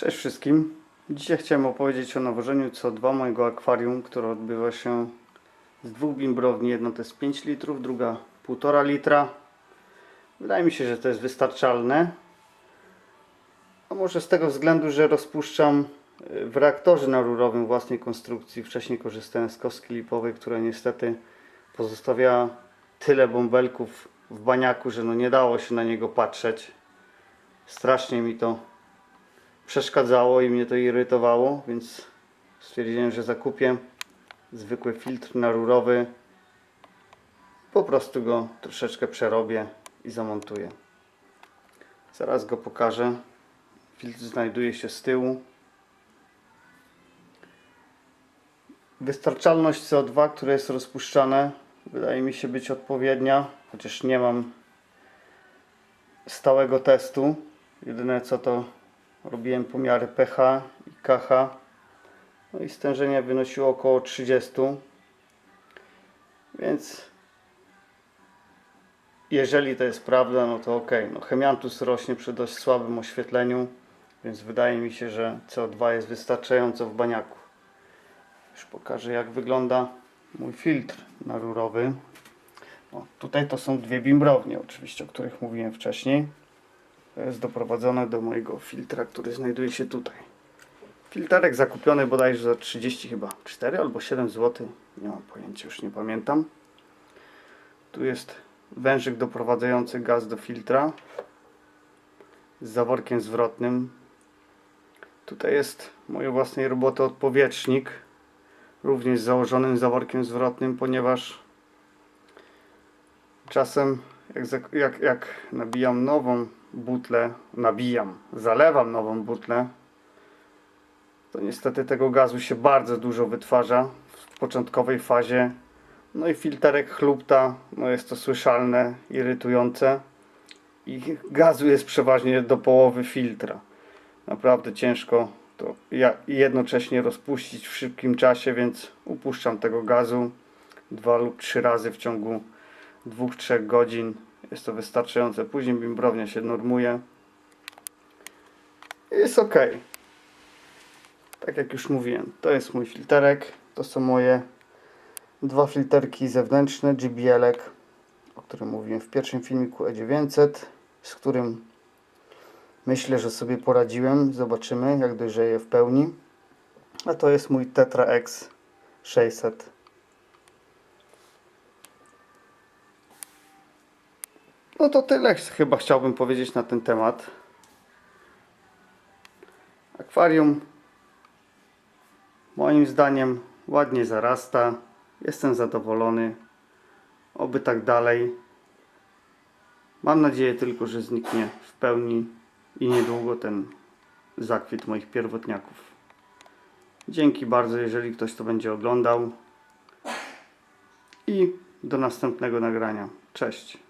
Cześć wszystkim. Dzisiaj chciałem opowiedzieć o nawożeniu CO2 mojego akwarium, które odbywa się z dwóch bimbrowni. Jedna to jest 5 litrów, druga 1,5 litra. Wydaje mi się, że to jest wystarczalne. A może z tego względu, że rozpuszczam y, w reaktorze narurowym własnej konstrukcji. Wcześniej korzystałem z kostki lipowej, która niestety pozostawiała tyle bąbelków w baniaku, że no nie dało się na niego patrzeć. Strasznie mi to przeszkadzało i mnie to irytowało, więc stwierdziłem, że zakupię zwykły filtr narurowy. Po prostu go troszeczkę przerobię i zamontuję. Zaraz go pokażę. Filtr znajduje się z tyłu. Wystarczalność CO2, które jest rozpuszczane, wydaje mi się być odpowiednia, chociaż nie mam stałego testu. Jedyne co to robiłem pomiary pH i KH. No i stężenie wynosiło około 30. Więc jeżeli to jest prawda, no to ok. No, chemiantus rośnie przy dość słabym oświetleniu, więc wydaje mi się, że CO2 jest wystarczająco w baniaku. Już pokażę jak wygląda mój filtr narurowy. O, tutaj to są dwie bimbrownie oczywiście, o których mówiłem wcześniej. Jest doprowadzone do mojego filtra, który znajduje się tutaj. Filterek zakupiony bodajże za 30 chyba 4 albo 7 zł. Nie mam pojęcia, już nie pamiętam. Tu jest wężyk doprowadzający gaz do filtra z zaworkiem zwrotnym. Tutaj jest mojej własnej roboty odpowietrznik, również z założonym zaworkiem zwrotnym, ponieważ czasem jak, jak, jak nabijam nową butlę, nabijam, zalewam nową butlę, to niestety tego gazu się bardzo dużo wytwarza w początkowej fazie. No i filterek chlupta, no jest to słyszalne, irytujące i gazu jest przeważnie do połowy filtra. Naprawdę ciężko to jednocześnie rozpuścić w szybkim czasie, więc upuszczam tego gazu dwa lub trzy razy w ciągu 2-3 godzin. Jest to wystarczające. Później bimbrownia się normuje. Jest ok. Tak jak już mówiłem, to jest mój filterek. To są moje dwa filterki zewnętrzne JBL-ek, o którym mówiłem w pierwszym filmiku E900, z którym myślę, że sobie poradziłem. Zobaczymy, jak dojrzeje w pełni. A to jest mój Tetra X 600. No to tyle chyba chciałbym powiedzieć na ten temat. Akwarium moim zdaniem ładnie zarasta. Jestem zadowolony. Oby tak dalej. Mam nadzieję tylko, że zniknie w pełni i niedługo ten zakwit moich pierwotniaków. Dzięki bardzo, jeżeli ktoś to będzie oglądał. I do następnego nagrania. Cześć.